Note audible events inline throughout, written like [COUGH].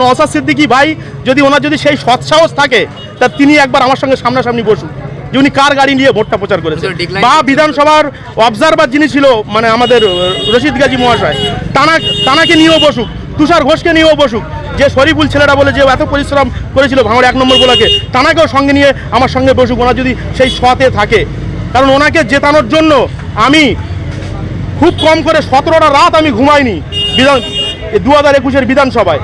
নওসাদ সিদ্দিকি ভাই যদি ওনার যদি সেই সৎসাহস থাকে তা তিনি একবার আমার সঙ্গে সামনাসামনি বসুন। যে উনি কার গাড়ি নিয়ে ভোটটা প্রচার করেছেন। বা বিধানসভার অবজারভার যিনি ছিল মানে আমাদের রশিদ গাজী মহাশয় তানা তানাকে নিয়েও বসুক তুষার ঘোষকে নিয়েও বসুক। যে শরীফুল ছেলেরা বলে যে এত পরিশ্রম করেছিল ভাঙড় এক নম্বর গোলাকে তানাকেও সঙ্গে নিয়ে আমার সঙ্গে বসুক। ওনার যদি সেই সতে থাকে কারণ ওনাকে জেতানোর জন্য আমি খুব কম করে সতেরোটা রাত আমি ঘুমাইনি। বিধান একুশের বিধানসভায়।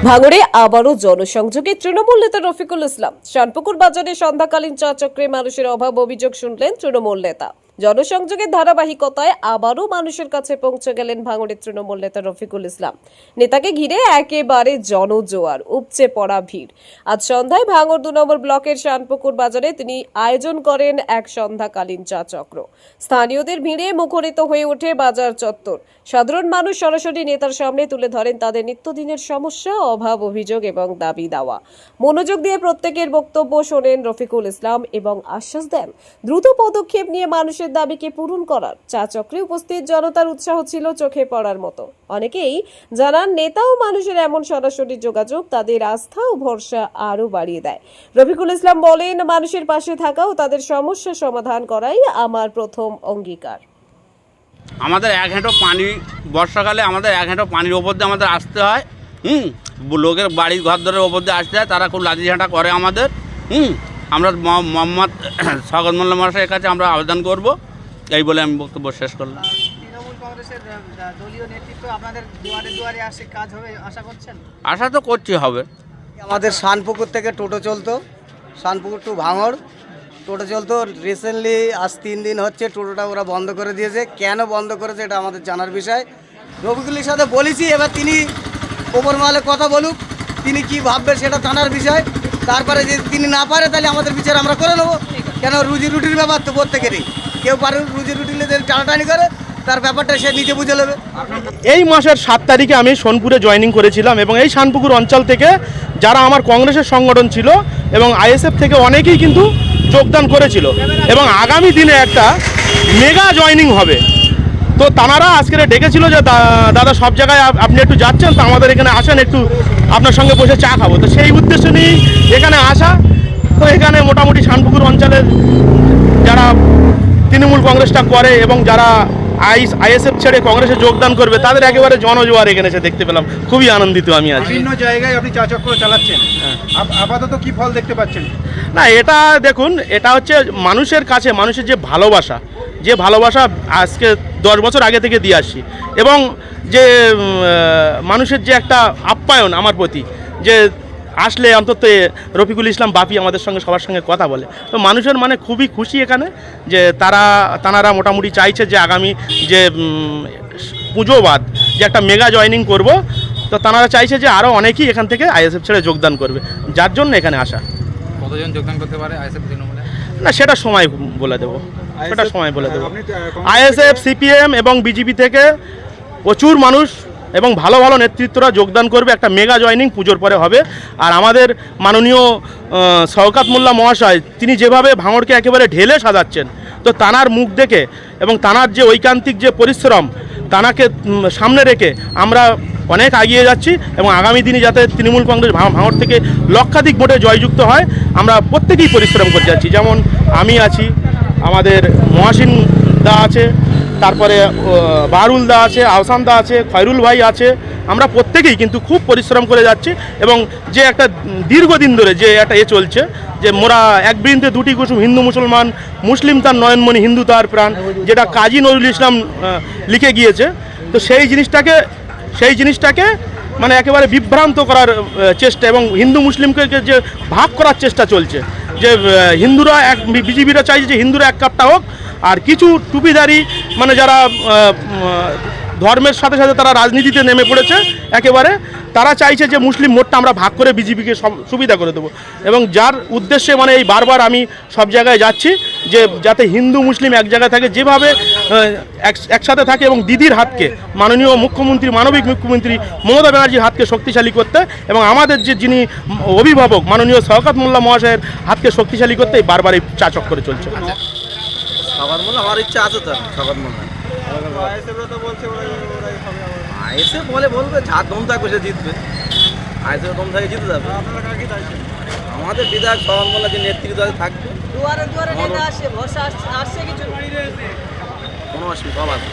জনসংযোগে তৃণমূল নেতা রফিকুল ইসলাম। শানপুকুর বাজারে সন্ধ্যাকালীন চা চক্রে মানুষের অভাব অভিযোগ শুনলেন তৃণমূল নেতা। জনসংযোগের ধারাবাহিকতায় আবারও মানুষের কাছে পৌঁছে গেলেন ভাঙড়ের তৃণমূল নেতা রফিকুল ইসলাম। নেতাকে ঘিরে একেবারে জনজোয়ার, উপচে পড়া ভিড়। আজ সন্ধ্যায় ভাঙড় দু নম্বর ব্লকের শানপুকুর বাজারে তিনি আয়োজন করেন এক সন্ধ্যাকালীন চা চক্র। স্থানীয়দের ভিড়ে মুখরিত হয়ে ওঠে বাজার চত্বর। সাধারণ মানুষ সরাসরি নেতার সামনে তুলে ধরেন তাদের নিত্যদিনের সমস্যা, অভাব, অভিযোগ এবং দাবি দাওয়া। মনোযোগ দিয়ে প্রত্যেকের বক্তব্য শোনেন রফিকুল ইসলাম এবং আশ্বাস দেন, দ্রুত পদক্ষেপ নিয়ে মানুষের দাবিকে পূরণ করার চা চক্রে উপস্থিত জনতার উৎসাহ ছিল চোখে পড়ার মতো। অনেকেই জানান, নেতা ও মানুষের এমন সরাসরি যোগাযোগ তাদের আস্থা ও ভরসা আরও বাড়িয়ে দেয়। রফিকুল ইসলাম বলেন, মানুষের পাশে থাকা ও তাদের সমস্যা সমাধান করাই আমার প্রথম অঙ্গীকার। আমাদের এক হেঁটো পানি, বর্ষাকালে আমাদের এক হেঁটো পানির ওপর দিয়ে আমাদের আসতে হয়। হুম, লোকের বাড়ির ঘর ধরে ওপর দিয়ে আসতে হয়, তারা খুব লাঠি ঝাঁটা করে আমাদের। হুম আমরা মোহাম্মদ [COUGHS] স্বাগত মোল্লা মহাশয়ের কাছে আমরা আবেদন করব। এই বলে আমি বক্তব্য শেষ করলাম। তৃণমূল কংগ্রেসের আহ, নেতৃত্ব আপনাদের দুয়ারে দুয়ারে আসে কাজ হবে আশা করছেন? আশা তো করছি হবে। আমাদের শানপুকুর থেকে টোটো চলতো। শানপুকুর টু ভাঙড়। টোটো চলতো। রিসেন্টলি আজ তিন দিন হচ্ছে টোটোটা ওরা বন্ধ করে দিয়েছে। কেন বন্ধ করেছে এটা আমাদের জানার বিষয়। রবিকুলের সাথে বলেছি এবার তিনি ওপর মহলে কথা বলুক। তিনি কি ভাববেন সেটা জানার বিষয়। তারপরে যদি তিনি না পারে, তাহলে আমাদের বিচার আমরা করে নেব। কেন রুজি রুটির ব্যাপার তো প্রত্যেকেরই। কেউ পারে রুজি রুটি যদি টানাটানি করে, তার ব্যাপারটা সে নিজে বুঝে নেবে। এই মাসের সাত তারিখে আমি সোনপুরে জয়েনিং করেছিলাম এবং এই শানপুকুর অঞ্চল থেকে যারা আমার কংগ্রেসের সংগঠন ছিল এবং আইএসএফ থেকে অনেকেই কিন্তু যোগদান করেছিল। এবং আগামী দিনে একটা মেগা জয়েনিং হবে। তো তানারা আজকে ডেকেছিল যে দাদা সব জায়গায় আপনি একটু যাচ্ছেন, তো আমাদের এখানে আসেন, একটু আপনার সঙ্গে বসে চা খাব। তো সেই উদ্দেশ্য নিয়েই এখানে আসা। তো এখানে মোটামুটি শানপুকুর অঞ্চলের যারা তৃণমূল কংগ্রেসটা করে এবং যারা আইস আইএসএফ ছেড়ে কংগ্রেসে যোগদান করবে তাদের একেবারে জনজোয়ার এখানে এসে দেখতে পেলাম। খুবই আনন্দিত আমি আছি। বিভিন্ন জায়গায় আপনি চা চক্র চালাচ্ছেন। আপ- আপাতত কি ফল দেখতে পাচ্ছেন? না এটা দেখুন এটা হচ্ছে মানুষের কাছে মানুষের যে ভালোবাসা যে ভালোবাসা আজকে দশ বছর আগে থেকে দিয়ে আসছি এবং যে মানুষের যে একটা আপ্যায়ন আমার প্রতি যে আসলে অন্তত রফিকুল ইসলাম বাপি আমাদের সঙ্গে সবার সঙ্গে কথা বলে। তো মানুষের মানে খুবই খুশি এখানে যে তারা তানারা মোটামুটি চাইছে যে আগামী যে পুজোবাদ যে একটা মেগা জয়েনিং করব। তো তানারা চাইছে যে আরও অনেকেই এখান থেকে আইএসএফ ছেড়ে যোগদান করবে। যার জন্য এখানে আসা। কতজন যোগদান করতে পারে আইএসএফ তৃণমূলে? না সেটা সময় বলে দেবো। সেটা সময় বলে দেবো। আইএসএফ সিপিএম এবং বিজেপি থেকে প্রচুর মানুষ এবং ভালো ভালো নেতৃত্বরা যোগদান করবে। একটা মেগা জয়নিং পুজোর পরে হবে। আর আমাদের মাননীয় শওকাত মোল্লা মহাশয় তিনি যেভাবে ভাঙড়কে একেবারে ঢেলে সাজাচ্ছেন তো তানার মুখ দেখে এবং তানার যে ঐকান্তিক যে পরিশ্রম তানাকে সামনে রেখে আমরা অনেক এগিয়ে যাচ্ছি এবং আগামী দিনে যাতে তৃণমূল কংগ্রেস ভাঙড় থেকে লক্ষাধিক ভোটে জয়যুক্ত হয় আমরা প্রত্যেকেই পরিশ্রম করে যাচ্ছি। যেমন আমি আছি আমাদের মহাসিন দা আছে তারপরে আহ, বাহারুল দা আছে আহসান দা আছে খয়রুল ভাই আছে। আমরা প্রত্যেকেই কিন্তু খুব পরিশ্রম করে যাচ্ছি এবং যে একটা দীর্ঘদিন ধরে যে একটা এ চলছে যে মোরা এক বৃন্দে দুটি কুসুম হিন্দু মুসলমান মুসলিম তার নয়নমণি হিন্দু তার প্রাণ যেটা কাজী নজরুল ইসলাম লিখে গিয়েছে। তো সেই জিনিসটাকে সেই জিনিসটাকে মানে একেবারে বিভ্রান্ত করার চেষ্টা এবং হিন্দু মুসলিমকে যে ভাগ করার চেষ্টা চলছে যে হিন্দুরা এক, বিজেপিরা চাইছে যে হিন্দুরা এক কাপটা হোক, আর কিছু টুপিধারী মানে যারা ধর্মের সাথে সাথে তারা রাজনীতিতে নেমে পড়েছে একেবারে, তারা চাইছে যে মুসলিম মোটটা আমরা ভাগ করে বিজেপিকে সুবিধা করে দেবো। এবং যার উদ্দেশ্যে মানে এই বারবার আমি সব জায়গায় যাচ্ছি যে যাতে হিন্দু, মুসলিম এক জায়গায় থাকে, যেভাবে এক- একসাথে থাকে এবং দিদির হাতকে, মাননীয় মুখ্যমন্ত্রী, মানবিক মুখ্যমন্ত্রী মমতা ব্যানার্জির হাতকে শক্তিশালী করতে এবং আমাদের যে যিনি অভিভাবক, মাননীয় শওকাত মোল্লা মহাশয়ের হাতকে শক্তিশালী করতে বারবার এই চা চক্করে চলছে। সবার আমার আছে বলে বলবে জিতবে। থেকে আমাদের বিধায়ক সবার মোল্লা যে নেতৃত্ব থাকবে। দুয়ারে দুয়ারে নেতা আসে ভরসা আসছে কিছু কোনো অসুবিধা আছে।